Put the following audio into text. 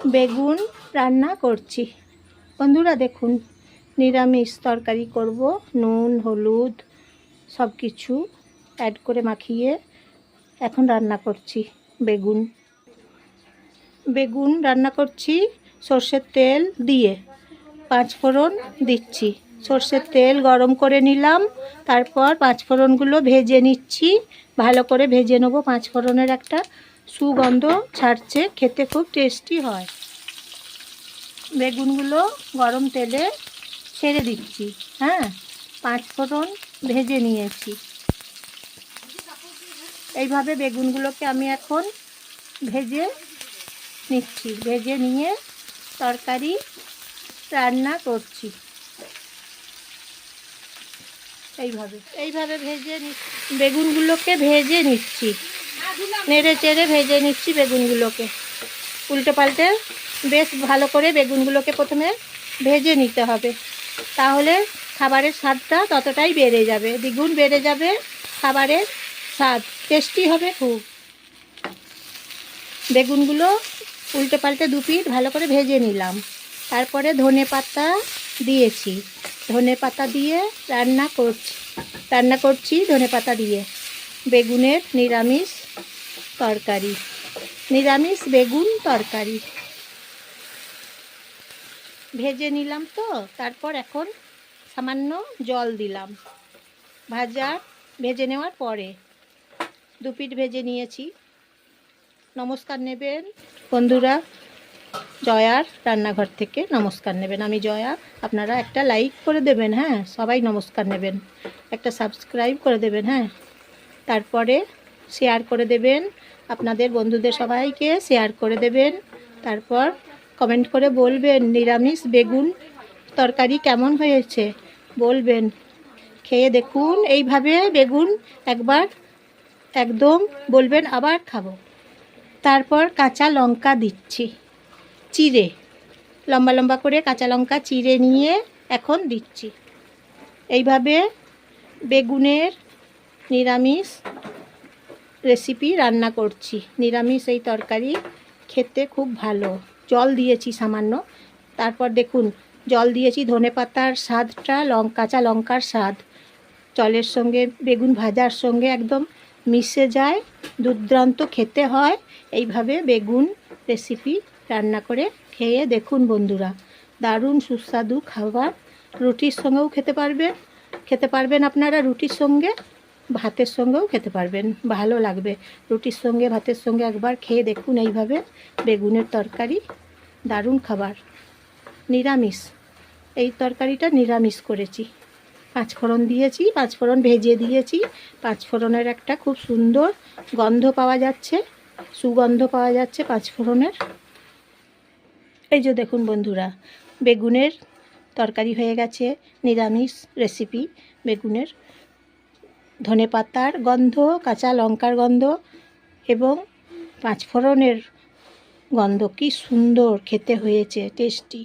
বেগুন রান্না করছি। বন্ধুরা দেখুন, নিরামিষ তরকারি করব, নুন, হলুদ সব কিছু অ্যাড করে মাখিয়ে এখন রান্না করছি বেগুন। বেগুন রান্না করছি, সর্ষের তেল দিয়ে পাঁচ ফোড়ন দিচ্ছি। সর্ষের তেল গরম করে নিলাম, তারপর পাঁচ ফোড়নগুলো ভেজে নিচ্ছি। ভালো করে ভেজে নেব পাঁচ ফোড়নের একটা সুগন্ধ ছাড়ছে, খেতে খুব টেস্টি হয়। বেগুনগুলো গরম তেলে ছেড়ে দিচ্ছি হ্যাঁ? পাঁচ ফোড়ন ভেজে নিয়েছি। এইভাবে বেগুনগুলোকে আমি এখন ভেজে নিচ্ছি, ভেজে নিয়ে তরকারি রান্না করছি। এইভাবে এইভাবে ভেজে নি, বেগুনগুলোকে ভেজে নিচ্ছি। নেড়ে চেড়ে ভেজে নিচ্ছি বেগুনগুলোকে। উল্টে পাল্টে বেশ ভালো করে বেগুনগুলোকে প্রথমে ভেজে নিতে হবে। তাহলে খাবারের স্বাদটা ততটাই বেড়ে যাবে। দ্বিগুণ বেড়ে যাবে খাবারের স্বাদ। টেস্টি হবে খুব। বেগুনগুলো উল্টে পাল্টে দু পিঠ ভালো করে ভেজে নিলাম। তারপরে ধনে পাতা দিয়েছি। ধনে পাতা দিয়ে রান্না করছি। রান্না করছি ধনে পাতা দিয়ে। বেগুনের নিরামিষ তরকারি, নিরামিষ বেগুন তরকারি। ভেজে নিলাম তো, তারপর এখন সামান্য জল দিলাম। ভাজা ভেজে নেওয়ার পরে দু পিঠ ভেজে নিয়েছি। নমস্কার নেবেন বন্ধুরা, জয়ার রান্নাঘর থেকে নমস্কার নেবেন। আমি জয়া, আপনারা একটা লাইক করে দেবেন হ্যাঁ? সবাই নমস্কার নেবেন। একটা সাবস্ক্রাইব করে দেবেন হ্যাঁ? তারপরে শেয়ার করে দেবেন। আপনাদের বন্ধুদের সবাইকে শেয়ার করে দেবেন। তারপর কমেন্ট করে বলবেন, নিরামিষ বেগুন তরকারি কেমন হয়েছে? বলবেন, খেয়ে দেখুন, এইভাবে বেগুন একবার একদম বলবেন, আবার খাব। তারপর কাঁচা লঙ্কা দিচ্ছি, চিড়ে, লম্বা লম্বা করে কাঁচা লঙ্কা চিড়ে নিয়ে এখন দিচ্ছি। এইভাবে বেগুনের নিরামিষ রেসিপি রান্না করছি। নিরামিষ এই তরকারি খেতে খুব ভালো। জল দিয়েছি সামান্য। তারপর দেখুন, জল দিয়েছি ধনে পাতার স্বাদটা লঙ্কা কাঁচা লঙ্কার স্বাদ। জলের সঙ্গে, বেগুন ভাজার সঙ্গে একদম মিশে যায়, দুর্দান্ত খেতে হয়। এইভাবে বেগুন রেসিপি রান্না করে খেয়ে দেখুন বন্ধুরা। দারুণ সুস্বাদু খাবার। রুটির সঙ্গেও খেতে পারবেন খেতে পারবেন আপনারা রুটির সঙ্গে। ভাতের সঙ্গেও খেতে পারবেন, ভালো লাগবে। রুটির সঙ্গে, ভাতের সঙ্গে একবার খেয়ে দেখুন এইভাবে। বেগুনের তরকারি, দারুণ খাবার। নিরামিষ। এই তরকারিটা নিরামিষ করেছি। পাঁচফোড়ন দিয়েছি, পাঁচফোড়ন ভেজে দিয়েছি। পাঁচফোড়নের একটা খুব সুন্দর গন্ধ পাওয়া যাচ্ছে, সুগন্ধ পাওয়া যাচ্ছে পাঁচফোড়নের। এই যে দেখুন বন্ধুরা, বেগুনের তরকারি হয়ে গেছে, নিরামিষ রেসিপি, বেগুনের ধনে পাতার গন্ধ কাঁচা লঙ্কার গন্ধ এবং পাঁচফোড়নের গন্ধ। কি সুন্দর খেতে হয়েছে টেস্টি।